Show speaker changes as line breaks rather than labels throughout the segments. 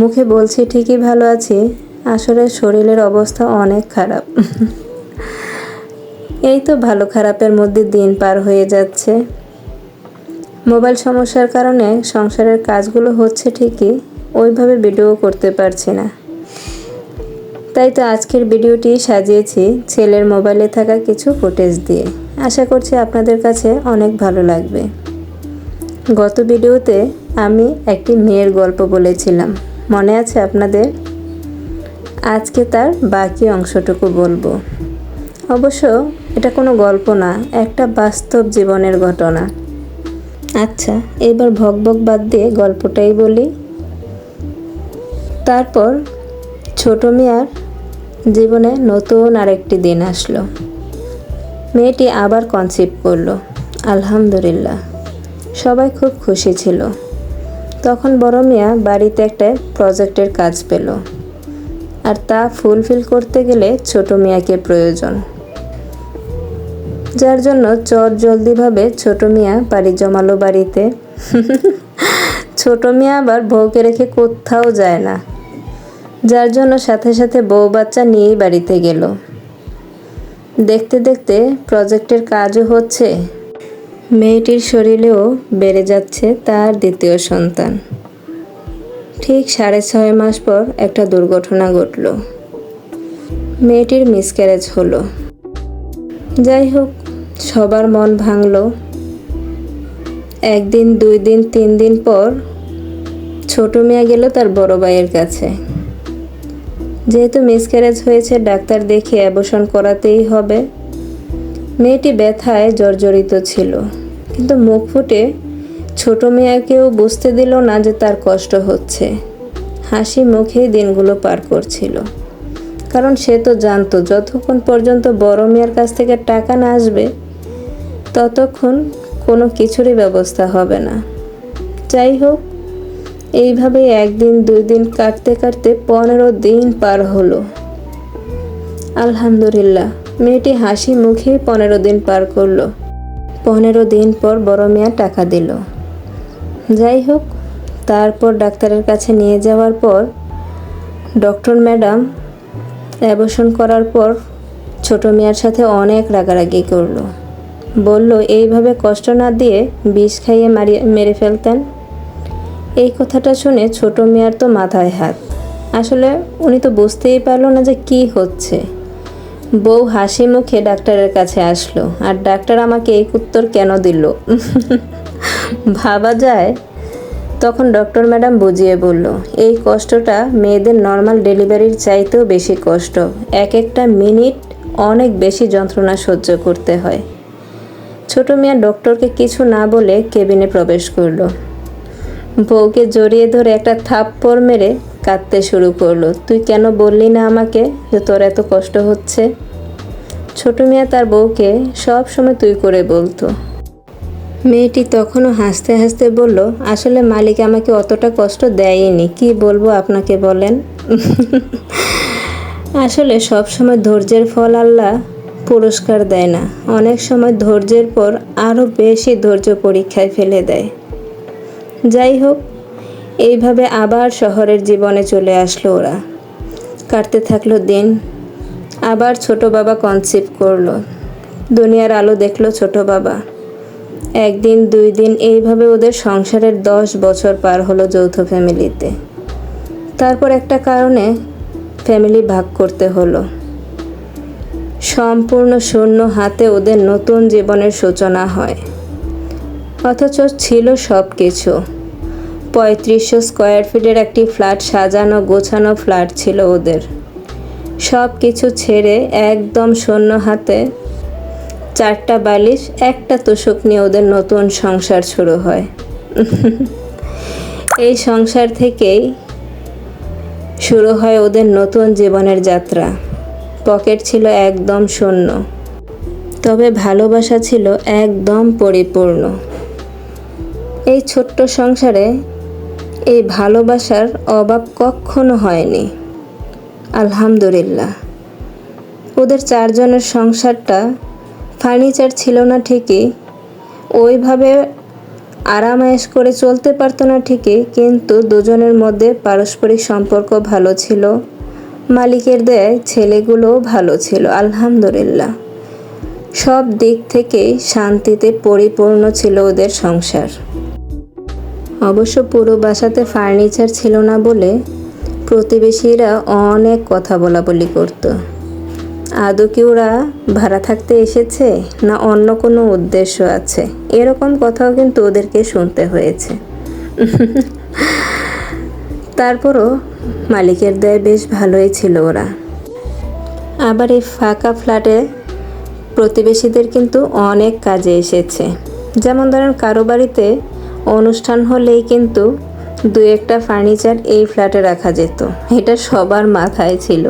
মুখে বলছি, ঠিকই ভালো আছি। আসলে শরীরের অবস্থা অনেক খারাপ। এই তো ভালো খারাপের মধ্যে দিন পার হয়ে যাচ্ছে। মোবাইল সমস্যার কারণে সংসারের কাজগুলো হচ্ছে ঠিকই, ওইভাবে ভিডিও করতে পারছি না। তাই তো আজকের ভিডিওটি সাজিয়েছি ছেলের মোবাইলে থাকা কিছু ফুটেজ দিয়ে। আশা করছি আপনাদের কাছে অনেক ভালো লাগবে। গত ভিডিওতে আমি একটি মেয়ের গল্প বলেছিলাম। মনে আছে আপনাদের? আজকে তার বাকি অংশটুকু বলব। অবশ্য এটা কোনো গল্প না, একটা বাস্তব জীবনের ঘটনা। আচ্ছা এবার ভকভক বাদ দিয়ে গল্পটাই বলি। তারপর ছোট মেয়ার জীবনে নতুন আরেকটি দিন আসলো। মেয়েটি আবার কনসিভ করল। আলহামদুলিল্লাহ। সবাই খুব খুশি ছিল। তখন বড় মিয়া বাড়িতে একটা প্রজেক্টের কাজ পেল। আর তা ফুলফিল করতে গেলে ছোট মিয়াকে প্রয়োজন। যার জন্য চট জলদিভাবে ছোট মিয়া বাড়ি জমালো বাড়িতে। ছোট মিয়া আবার বউকে রেখে কোথাও যায় না। যার জন্য সাথে সাথে বউ বাচ্চা নিয়েই বাড়িতে গেল। দেখতে দেখতে প্রজেক্টের কাজও হচ্ছে। মেয়েটির শরীরেও বেড়ে যাচ্ছে তার দ্বিতীয় সন্তান। ঠিক সাড়ে ছয় মাস পর একটা দুর্ঘটনা ঘটল। মেয়েটির মিসক্যারেজ হলো। যাই হোক, সবার মন ভাঙল। একদিন, দুই দিন, তিন দিন পর ছোট মেয়ে গেল তার বড় ভাইয়ের কাছে। যেহেতু মিসক্যারেজ হয়েছে, ডাক্তার দেখে অ্যাবর্শন করাতেই হবে। মেয়েটি ব্যথায় জর্জরিত ছিল। কিন্তু মুখ ফুটে ছোট মেয়েকেও বুঝতে দিল না যে তার কষ্ট হচ্ছে। হাসি মুখেই দিনগুলো পার করছিল। কারণ সে তো জানতো, যতক্ষণ পর্যন্ত বড় মেয়ের কাছ থেকে টাকা না আসবে, ততক্ষণ কোনো কিছুরই ব্যবস্থা হবে না। যাই হোক, এইভাবেই একদিন, দুই দিন কাটতে কাটতে পনেরো দিন পার হলো। আলহামদুলিল্লাহ। মেয়েটি হাসি মুখে পনেরো দিন পার করল। পনেরো দিন পর বড় মেয়া টাকা দিল। যাই হোক, তারপর ডাক্তারের কাছে নিয়ে যাওয়ার পর ডক্টর ম্যাডাম অ্যাবর্শন করার পর ছোট মেয়ার সাথে অনেক রাগারাগি করল। বলল, এইভাবে কষ্ট না দিয়ে বিষ খাইয়ে মারিয়ে মেরে ফেলতেন? এই কথাটা শুনে ছোট মেয়ার তো মাথায় হাত। আসলে উনি তো বুঝতেই পারল না যে কি হচ্ছে। বউ হাসি মুখে ডাক্তারের কাছে আসলো, আর ডাক্তার আমাকে এই উত্তর কেন দিল? ভাবা যায়। তখন ডক্টর ম্যাডাম বুঝিয়ে বলল, এই কষ্টটা মেয়েদের নর্মাল ডেলিভারির চাইতেও বেশি কষ্ট। এক একটা মিনিট অনেক বেশি যন্ত্রণা সহ্য করতে হয়। ছোট মেয়ে ডক্টরকে কিছু না বলে কেবিনে প্রবেশ করল। বউকে জড়িয়ে ধরে একটা থাপ্পড় মেরে কাঁদতে শুরু করল। তুই কেন বললি না আমাকে যে তোর এত কষ্ট হচ্ছে? ছোট মিয়া তার বউকে সব সময় তুই করে বলতো। মেয়েটি তখনও হাসতে হাসতে বলল, আসলে মালিক আমাকে অতটা কষ্ট দেয়নি, কি বলব আপনাকে বলেন? আসলে সব সময় ধৈর্যের ফল আল্লাহ পুরস্কার দেয় না। অনেক সময় ধৈর্যের পর আরও বেশি ধৈর্য পরীক্ষায় ফেলে দেয়। যাই হোক এইভাবে আবার শহরের জীবনে চলে আসলো ওরা। কাটতে থাকল দিন, আবার ছোট বাবা কনসিভ করল। দুনিয়ার আলো দেখল ছোট বাবা। একদিন, দুই দিন এইভাবে ওদের সংসারের দশ বছর পার হলো যৌথ ফ্যামিলিতে। তারপর একটা কারণে ফ্যামিলি ভাগ করতে হলো। সম্পূর্ণ শূন্য হাতে ওদের নতুন জীবনের সূচনা হয়। অথচ ছিল সব কিছু পঁয়ত্রিশশো স্কোয়ার ফিটের একটি ফ্ল্যাট সাজানো গোছানো ফ্ল্যাট ছিল ওদের। সব কিছু ছেড়ে একদম শূন্য হাতে চারটা বালিশ, একটা তোষক নিয়ে ওদের নতুন সংসার শুরু হয়। এই সংসার থেকেই শুরু হয় ওদের নতুন জীবনের যাত্রা। পকেট ছিল একদম শূন্য। তবে ভালোবাসা ছিল একদম পরিপূর্ণ। এই ছোট্ট সংসারে এই ভালোবাসার অভাব কখনো হয়নি। আলহামদুলিল্লাহ। ওদের চারজনের সংসারটা ফার্নিচার ছিল না ঠিকই। ওইভাবে আরামায়েশ করে চলতে পারতো না ঠিকই, কিন্তু দুজনের মধ্যে পারস্পরিক সম্পর্ক ভালো ছিল। মালিকের দেয় ছেলেগুলোও ভালো ছিল, আলহামদুলিল্লাহ। সব দিক থেকেই শান্তিতে পরিপূর্ণ ছিল ওদের সংসার। অবশ্য পুরো বাসাতে ফার্নিচার ছিল না বলে প্রতিবেশীরা অনেক কথা বলা বলি করত। আদৌ কি ওরা ভাড়া থাকতে এসেছে না অন্য কোনো উদ্দেশ্য আছে? এরকম কথাও কিন্তু ওদেরকে শুনতে হয়েছে। তারপরও মালিকের দেয় বেশ ভালোই ছিল ওরা। আবার এই ফাঁকা ফ্ল্যাটে প্রতিবেশীদের কিন্তু অনেক কাজে এসেছে। যেমন ধরেন কারও বাড়িতে অনুষ্ঠান হলেই কিন্তু দু একটা ফার্নিচার এই ফ্ল্যাটে রাখা যেত। এটা সবার মাথায় ছিল।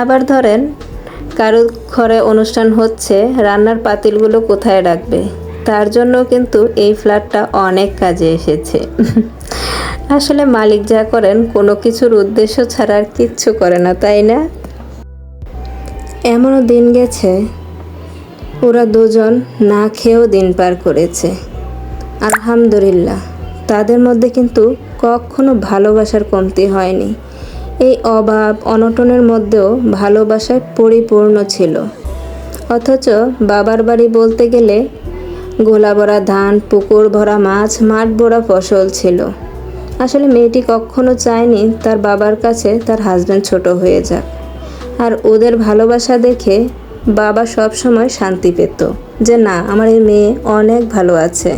আবার ধরেন কারও ঘরে অনুষ্ঠান হচ্ছে, রান্নার পাতিলগুলো কোথায় রাখবে? তার জন্য কিন্তু এই ফ্ল্যাটটা অনেক কাজে এসেছে। আসলে মালিক যা করেন, কোনো কিছুর উদ্দেশ্য ছাড়া আর কিচ্ছু করে না, তাই না? এমনও দিন গেছে, ওরা দুজন না খেয়েও দিন পার করেছে। আলহামদুলিল্লাহ। তাদের মধ্যে কিন্তু কখনো ভালোবাসার কমতি হয়নি। এই অভাব অনটনের মধ্যেও ভালোবাসায় পরিপূর্ণ ছিল। অথচ বাবার বাড়ি বলতে গেলে গোলা ভরা ধান, পুকুর ভরা মাছ, মাঠ ভরা ফসল ছিল। আসলে মেয়েটি কখনো চায়নি তার বাবার কাছে তার হাজব্যান্ড ছোট হয়ে যাক। আর ওদের ভালোবাসা দেখে বাবা সব সময় শান্তি পেত যে, না, আমার এই মেয়ে অনেক ভালো আছে।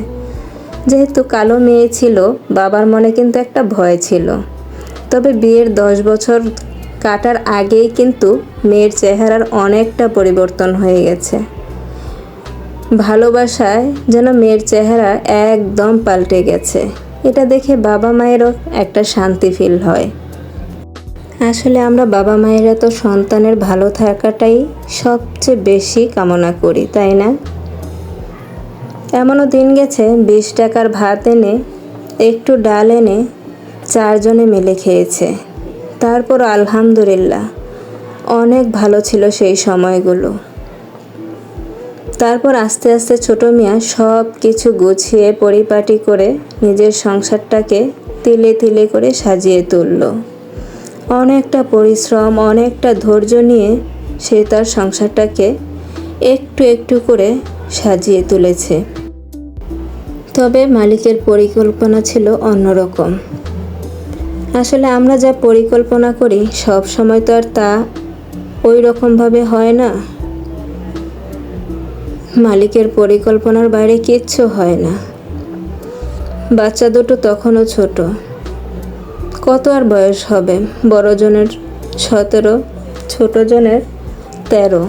যেহেতু কালো মেয়ে ছিল, বাবার মনে কিন্তু একটা ভয় ছিল। তবে বিয়ের দশ বছর কাটার আগেই কিন্তু মেয়ের চেহারার অনেকটা পরিবর্তন হয়ে গেছে। ভালোবাসায় যেন মেয়ের চেহারা একদম পাল্টে গেছে। এটা দেখে বাবা মায়েরও একটা শান্তি ফিল হয়। আসলে আমরা বাবা মায়েরা তো সন্তানের ভালো থাকাটাই সবচেয়ে বেশি কামনা করি, তাই না? এমনও দিন গেছে বিশ টাকার ভাত এনে, একটু ডাল এনে চারজনে মিলে খেয়েছে। তারপর আলহামদুলিল্লাহ, অনেক ভালো ছিল সেই সময়গুলো। তারপর আস্তে আস্তে ছোট মিয়া সব কিছু গুছিয়ে পরিপাটি করে নিজের সংসারটাকে তিলে তিলে করে সাজিয়ে তুলল। অনেকটা পরিশ্রম, অনেকটা ধৈর্য নিয়ে সে তার সংসারটাকে একটু একটু করে সাজিয়ে তুলেছে। তবে মালিকের পরিকল্পনা ছিল অন্যরকম। আসলে আমরা যা পরিকল্পনা করি, সব সময় তো আর তা ওই রকমভাবে হয় না। মালিকের পরিকল্পনার বাইরে কিচ্ছু হয় না। বাচ্চা দুটো তখনও ছোট। কত আর বয়স হবে? বড়জনের সতেরো ছোটজনের তেরো।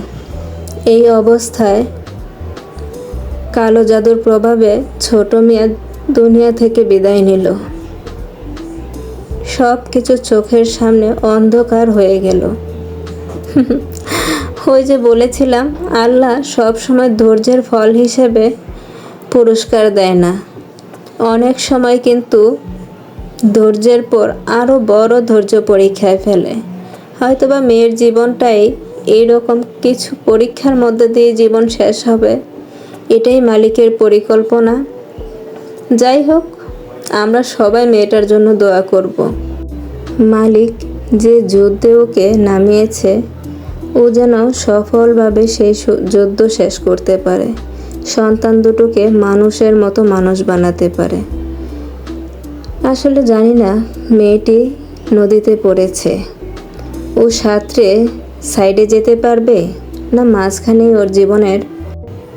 এই অবস্থায় কালো জাদুর প্রভাবে ছোট মিয়া দুনিয়া থেকে বিদায় নিল। সব কিছু চোখের সামনে অন্ধকার হয়ে গেল। ওই যে বলেছিলাম, আল্লাহ সব সময় ধৈর্যের ফল হিসেবে পুরস্কার দেয় না। অনেক সময় কিন্তু ধৈর্যের পর আরও বড় ধৈর্য পরীক্ষায় ফেলে। হয়তোবা মেয়ের জীবনটাই এইরকম কিছু পরীক্ষার মধ্যে দিয়ে জীবন শেষ হবে এটাই মালিকের পরিকল্পনা। যাই হোক, আমরা সবাই মেয়েটার জন্য দোয়া করব। মালিক যে যুদ্ধে ওকে নামিয়েছে, ও যেন সফলভাবে সেই যুদ্ধ শেষ করতে পারে। সন্তান দুটোকে মানুষের মতো মানুষ বানাতে পারে। আসলে জানি না, মেয়েটি নদীতে পড়েছে। ও সাঁতরে সাইডে যেতে পারবে, না মাঝখানেই ওর জীবনের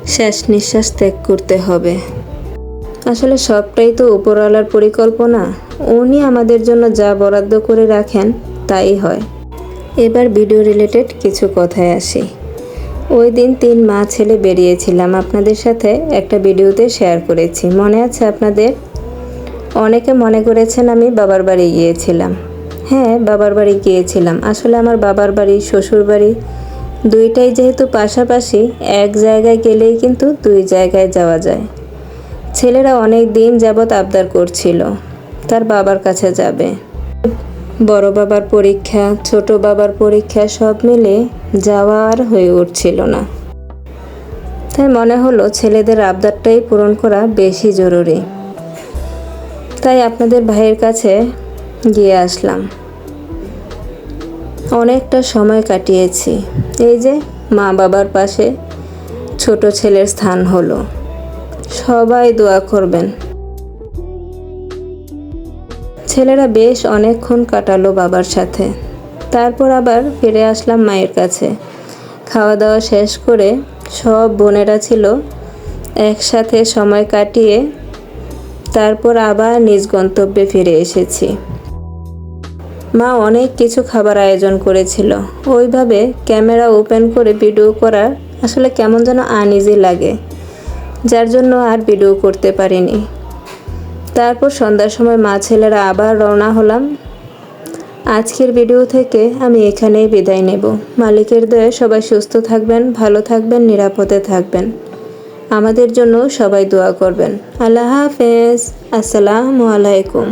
শেষ নিঃশ্বাস ত্যাগ করতে হবে। আসলে সবটাই তো উপরওয়ালার পরিকল্পনা। উনি আমাদের জন্য যা বরাদ্দ করে রাখেন, তাই হয়। এবার ভিডিও রিলেটেড কিছু কথায় আসি। ওই দিন তিন মা ছেলে বেরিয়েছিলাম। আপনাদের সাথে একটা ভিডিওতে শেয়ার করেছি। মনে আছে আপনাদের? অনেকে মনে করেছেন আমি বাবার বাড়ি গিয়েছিলাম। হ্যাঁ বাবার বাড়ি গিয়েছিলাম। আসলে আমার বাবার বাড়ি শ্বশুর বাড়ি দুইটাই যেহেতু পাশাপাশি, এক জায়গায় গেলেই কিন্তু দুই জায়গায় যাওয়া যায়। ছেলেরা অনেক দিন যাবৎ আবদার করছিল, তার বাবার কাছে যাবে। বড় বাবার পরীক্ষা, ছোট বাবার পরীক্ষা সব মিলে যাওয়া আর হয়ে উঠছিল না। তাই মনে হলো ছেলেদের আবদারটাই পূরণ করা বেশি জরুরি। তাই আপনাদের ভাইয়ের কাছে গিয়ে আসলাম। অনেকটা সময় কাটিয়েছি। এই যে মা বাবার পাশে ছোট ছেলের স্থান হলো। সবাই দোয়া করবেন। ছেলেরা বেশ অনেকক্ষণ কাটালো বাবার সাথে। তারপর আবার ফিরে আসলাম মায়ের কাছে। খাওয়া দাওয়া শেষ করে সব বোনেরা ছিল একসাথে সময় কাটিয়ে তারপর আবার নিজ গন্তব্যে ফিরে এসেছি। মা অনেক কিছু খাবার আয়োজন করেছিল। ওইভাবে ক্যামেরা ওপেন করে ভিডিও করার আসলে কেমন যেন আনইজি লাগে, যার জন্য আর ভিডিও করতে পারিনি। তারপর সন্ধ্যার সময় মা ছেলেরা আবার রওনা হলাম। আজকের ভিডিও থেকে আমি এখানেই বিদায় নেব। মালিকের দয়ে সবাই সুস্থ থাকবেন, ভালো থাকবেন, নিরাপদে থাকবেন। আমাদের জন্য সবাই দোয়া করবেন। আল্লাহ হাফেজ। আসসালামু আলাইকুম।